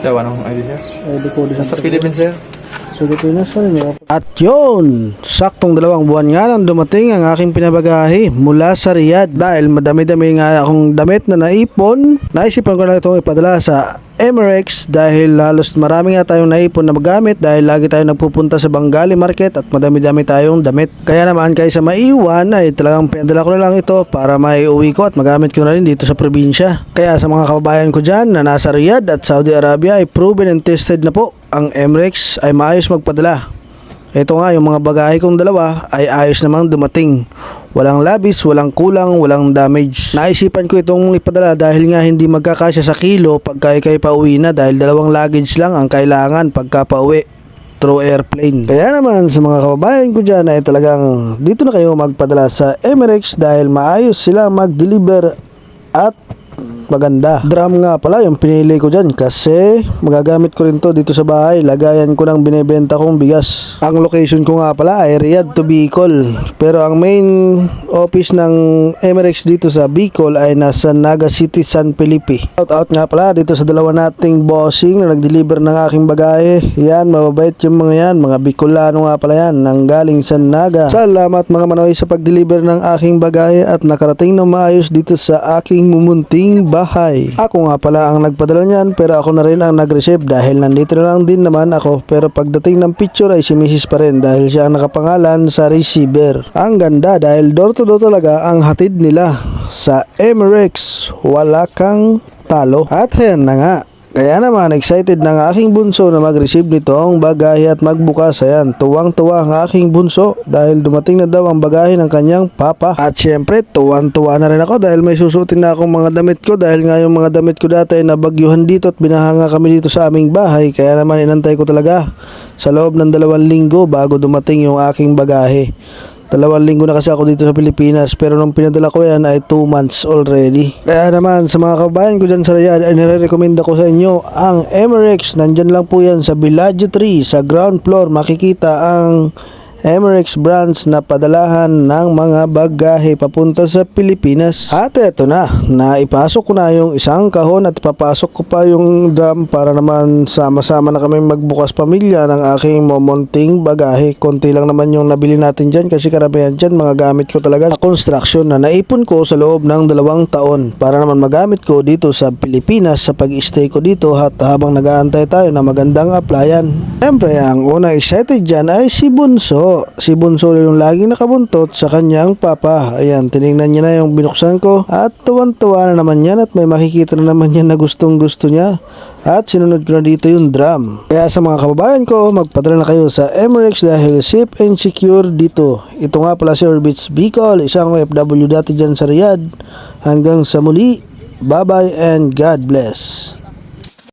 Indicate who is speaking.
Speaker 1: Daw, anong ID sir?
Speaker 2: ID ko din
Speaker 1: Sa Philippines sir?
Speaker 2: At yun, saktong dalawang buwan nga nang dumating ang aking pinabagahe mula sa Riyadh. Dahil madami-dami nga akong damit na naipon, naisipan ko na itong ipadala sa Emirates dahil halos marami nga tayong naipon na magamit dahil lagi tayong nagpupunta sa Bengali Market at madami-dami tayong damit. Kaya naman kaysa maiwan ay talagang pinadala ko na lang ito para maiuwi ko at magamit ko na rin dito sa probinsya. Kaya sa mga kababayan ko dyan na nasa Riyadh at Saudi Arabia ay proven and tested na po ang Emirates ay maayos magpadala. Ito nga yung mga bagahe kong dalawa ay ayos namang dumating. Walang labis, walang kulang, walang damage. Naisipan ko itong ipadala dahil nga hindi magkakasya sa kilo pagka ikay pauwi na dahil dalawang luggage lang ang kailangan pagka pauwi through airplane. Kaya naman sa mga kababayan ko dyan ay talagang dito na kayo magpadala sa Emirates dahil maayos sila mag-deliver at maganda. Drum nga pala yung pinili ko dyan kasi magagamit ko rin to dito sa bahay. Lagayan ko ng binebenta kong bigas. Ang location ko nga pala ay Riyadh to Bicol. Pero ang main office ng Emirates dito sa Bicol ay nasa Naga City, San Felipe. Out out nga pala dito sa dalawa nating bossing na nag-deliver ng aking bagahe. Yan, mababait yung mga yan. Mga Bicolano nga pala yan nang galing sa Naga. Salamat mga manoy sa pag-deliver ng aking bagahe at nakarating na maayos dito sa aking mumunting bahay. Ako nga pala ang nagpadala niyan pero ako na rin ang nag-receive dahil nandito na lang din naman ako pero pagdating ng picture ay si Mrs. pa rin dahil siya ang nakapangalan sa receiver. Ang ganda dahil door to door talaga ang hatid nila sa Emirates. Wala kang talo. At ayan na nga. Kaya naman, excited ang aking bunso na mag-receive nito ang bagahe at magbukas. Ayan, tuwang-tuwa ang aking bunso dahil dumating na daw ang bagahe ng kanyang papa. At syempre, tuwang-tuwa na rin ako dahil may susutin na akong mga damit ko dahil nga yung mga damit ko dati ay nabagyuhan dito at binahanga kami dito sa aming bahay. Kaya naman, inantay ko talaga sa loob ng dalawang linggo bago dumating yung aking bagahe. Dalawang linggo na kasi ako dito sa Pilipinas pero nung pinadala ko yan ay 2 months already. Kaya naman sa mga kabayan ko dyan sa Riyadh ay nire-recommenda ko sa inyo ang Emirates. Nandyan lang po yan sa Villaggio 3 sa ground floor makikita ang Emirates branch na padalahan ng mga bagahe papunta sa Pilipinas. At eto na, naipasok ko na yung isang kahon at papasok ko pa yung drum para naman sama-sama na kami magbukas pamilya ng aking momonting bagahe. Konti lang naman yung nabili natin dyan kasi karamihan dyan mga gamit ko talaga sa construction na naipon ko sa loob ng dalawang taon para naman magamit ko dito sa Pilipinas sa pag-stay ko dito at habang nag-aantay tayo na magandang applyan. Siyempre, ang una excited dyan ay si Bunso. Si Bunso yung laging nakabuntot sa kanyang papa. Ayan, tiningnan niya na yung binuksan ko at tuwan-tuwa na naman yan at may makikita na naman yan na gustong gusto niya. At sinunod ko na dito yung drum. Kaya sa mga kababayan ko, magpadala na kayo sa Emirates dahil safe and secure dito. Ito nga pala si Orbits Bicol, isang OFW dati dyan sa Riyadh. Hanggang sa muli, bye-bye and God bless.